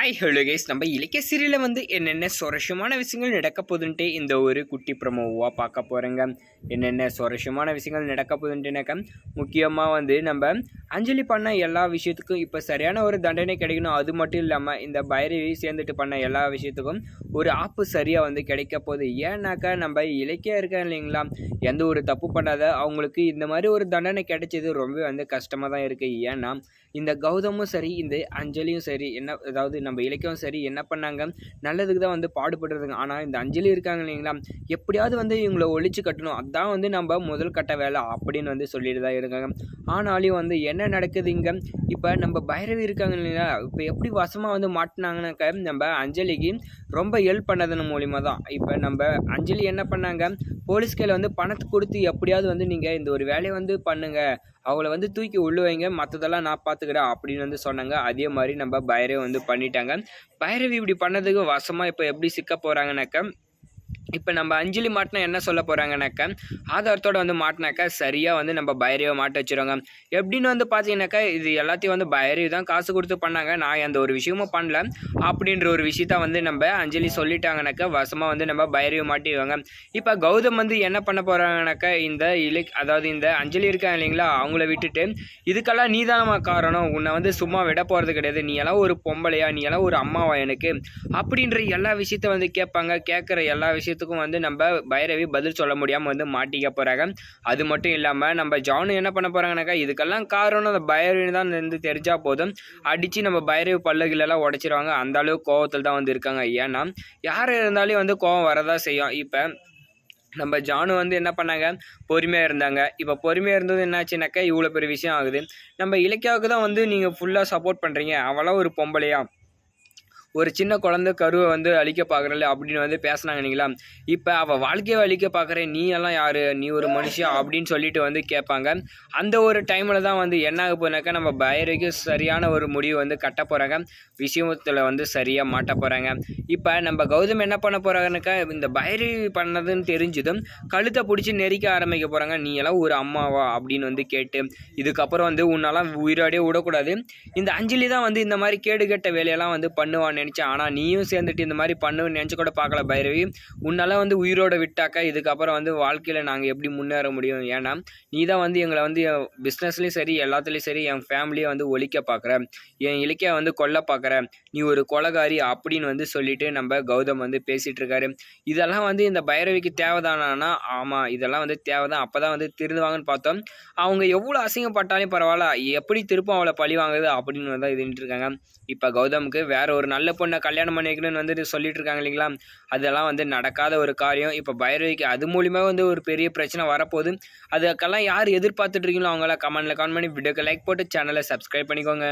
Hi hello guys நம்ம இலக்கிய சீரியலில் வந்து என்னென்ன சுவாரஸ்யமான விஷயங்கள் நடக்க போகுதுன்ட்டு இந்த ஒரு குட்டி ப்ரமோவாக பார்க்க போகிறேங்க என்னென்ன சுவாரஸ்யமான விஷயங்கள் நடக்க போகுதுன்ட்டுனாக்கா முக்கியமாக வந்து நம்ம அஞ்சலி பண்ண எல்லா விஷயத்துக்கும் இப்போ சரியான ஒரு தண்டனை கிடைக்கணும். அது மட்டும் இல்லாமல் இந்த பைரவி சேர்ந்துட்டு பண்ண எல்லா விஷயத்துக்கும் ஒரு ஆப்பு சரியாக வந்து கிடைக்க போகுது. ஏன்னாக்கா நம்ம இலக்கியம் இருக்கா இல்லைங்களா? எந்த ஒரு தப்பு பண்ணாத அவங்களுக்கு இந்த மாதிரி ஒரு தண்டனை கிடைச்சது ரொம்ப வந்து கஷ்டமாக தான் இருக்குது ஏன்னா இந்த கௌதமும் சரி இந்த அஞ்சலியும் சரி என்ன அதாவது நம்ம இலக்கியம் சரி என்ன பண்ணாங்க? நல்லதுக்கு தான் வந்து பாடுபடுறதுங்க ஆனால் இந்த அஞ்சலி இருக்காங்க இல்லைங்களா? எப்படியாவது வந்து இவங்களை ஒழிச்சு கட்டணும். அதான் வந்து நம்ம முதல் கட்ட வேலை அப்படின்னு வந்து சொல்லிட்டு தான் இருக்காங்க. ஆனாலும் வந்து என்ன நடக்குது இங்கே? இப்போ நம்ம பைரவி இருக்காங்க இல்லைங்களா? இப்போ எப்படி வசமாக வந்து மாட்டினாங்கனாக்க நம்ம அஞ்சலிக்கு ரொம்ப ஹெல்ப் பண்ணதன் மூலிமா தான். இப்போ நம்ம அஞ்சலி என்ன பண்ணாங்க? போலீஸ் கையில் வந்து பணத்தை கொடுத்து எப்படியாவது வந்து நீங்கள் இந்த ஒரு வேலையை வந்து பண்ணுங்கள் அவங்கள வந்து தூக்கி உள்ளுவைங்க மற்றதெல்லாம் நான் பார்த்துக்கிறேன் அப்படின்னு வந்து சொன்னாங்க. அதே மாதிரி நம்ம பைரவி வந்து பண்ணிட்டாங்க. பைரவி இப்படி பண்ணதுக்கு வசமாக இப்போ எப்படி சிக்க போகிறாங்கனாக்கா இப்போ நம்ம அஞ்சலி மாட்டினா என்ன சொல்ல போகிறாங்கனாக்கா ஆதாரத்தோடு வந்து மாட்டினாக்கா சரியாக வந்து நம்ம பைரவை மாட்ட வச்சுருவாங்க. எப்படின்னு வந்து பார்த்தீங்கன்னாக்கா இது எல்லாத்தையும் வந்து பைரவி தான் காசு கொடுத்து பண்ணாங்க. நான் எந்த ஒரு விஷயமும் பண்ணல. அப்படின்ற ஒரு விஷயத்த வந்து நம்ம அஞ்சலி சொல்லிட்டாங்கனாக்கா வசமாக வந்து நம்ம பைரவி மாட்டிடுவாங்க. இப்போ கௌதம் வந்து என்ன பண்ண போகிறாங்கனாக்கா இந்த இலை அதாவது இந்த அஞ்சலி இருக்காங்க இல்லைங்களா அவங்கள விட்டுட்டு இதுக்கெல்லாம் நீதானமா காரணம்? உன்னை வந்து சும்மா விட போகிறது கிடையாது. நீ எல்லாம் ஒரு பொம்பளையா நீ எல்லாம் ஒரு அம்மாவா எனக்கு? அப்படின்ற எல்லா விஷயத்த வந்து கேட்பாங்க. கேட்குற எல்லா விஷயத்தையும் எல்லாத்துக்கும் வந்து நம்ம பைரவி பதில் சொல்ல முடியாமல் வந்து மாட்டிக்க போகிறாங்க அது மட்டும் இல்லாமல் நம்ம ஜானு என்ன பண்ண போகிறாங்கனாக்கா இதுக்கெல்லாம் காரணம் அந்த பைரவின்னு தான் வந்து தெரிஞ்சால் போதும். அடித்து நம்ம பைரவி பல்லகிலெல்லாம் உடச்சிருவாங்க. அந்த அளவு கோவத்தில் தான் வந்து இருக்காங்க. ஏன்னா யார் இருந்தாலும் வந்து கோவம் வரதான் செய்யும். இப்போ நம்ம ஜானு வந்து என்ன பண்ணாங்க? பொறுமையாக இருந்தாங்க. இப்போ பொறுமையாக இருந்தது என்னாச்சுனாக்கா இவ்வளோ பெரிய விஷயம் ஆகுது. நம்ம இலக்கியாவுக்கு தான் வந்து நீங்கள் ஃபுல்லாக சப்போர்ட் பண்ணுறீங்க அவளாம் ஒரு பொம்பளையா? ஒரு சின்ன குழந்தை கருவை வந்து அழிக்க பார்க்குறல அப்படின்னு வந்து பேசுனாங்க இல்லைங்களா? இப்போ அவள் வாழ்க்கையை அழிக்க பார்க்குற நீ எல்லாம் யார்? நீ ஒரு மனுஷன் அப்படின்னு சொல்லிட்டு வந்து கேட்பாங்க. அந்த ஒரு டைமில் தான் வந்து என்ன ஆக போனாக்கா நம்ம பைரவிக்கு சரியான ஒரு முடிவு வந்து கட்ட போகிறாங்க விஷயத்தில் வந்து சரியாக மாட்ட போகிறாங்க இப்போ நம்ம கௌதம் என்ன பண்ண போகிறாங்கனாக்கா இந்த பைரவி பண்ணதுன்னு தெரிஞ்சதும் கழுத்தை பிடிச்சி நெரிக்க ஆரம்பிக்க போகிறாங்க நீ எல்லாம் ஒரு அம்மாவா? அப்படின்னு வந்து கேட்டு இதுக்கப்புறம் வந்து உன்னெல்லாம் உயிராடியே விடக்கூடாது. இந்த அஞ்சலி தான் வந்து இந்த மாதிரி கேடு கெட்ட வேலையெல்லாம் வந்து பண்ணுவான்னு நினச்சேன். ஆனால் நீயும் சேர்ந்துட்டு இந்த மாதிரி பண்ணுன்னு நினச்சி கூட பார்க்கல பைரவி. உன்னால் வந்து உயிரோட விட்டாக்கா இதுக்கப்புறம் வந்து வாழ்க்கையில் நாங்கள் எப்படி முன்னேற முடியும்? ஏன்னா நீ தான் வந்து எங்களை வந்து பிஸ்னஸ்லேயும் சரி எல்லாத்துலேயும் சரி என் ஃபேமிலியை வந்து ஒழிக்க பார்க்குற என் இலக்கிய வந்து கொல்ல பார்க்குற நீ ஒரு கொலகாரி அப்படின்னு வந்து சொல்லிட்டு நம்ம கௌதம் வந்து பேசிகிட்டு இருக்காரு. இதெல்லாம் வந்து இந்த பைரவிக்கு தேவைதானா ஆமாம் இதெல்லாம் வந்து தேவைதான். அப்போ தான் வந்து திருந்துவாங்கன்னு பார்த்தோம். அவங்க எவ்வளோ அசிங்கப்பட்டாலும் பரவாயில்ல எப்படி திருப்பம் அவளை பழி வாங்குது அப்படின்னு தான் இதுன்ட்டு இருக்காங்க. இப்போ கௌதமுக்கு வேற ஒரு நல்ல பொண்ணை கல்யாணம் பண்ணி வைக்கணும்னு வந்து சொல்லிட்டு இருக்காங்க இல்லைங்களா? அதெல்லாம் வந்து நடக்காத ஒரு காரியம். இப்போ பைரவிக்கு அது மூலியமாக வந்து ஒரு பெரிய பிரச்சனை வரப்போகுது. அதுக்கெல்லாம் யார் எதிர்பார்த்துட்டு இருக்கீங்களோ அவங்கள கமெண்ட்டில் கமெண்ட் பண்ணி வீடியோக்கு லைக் போட்டு சேனலை சப்ஸ்கிரைப் பண்ணிக்கோங்க.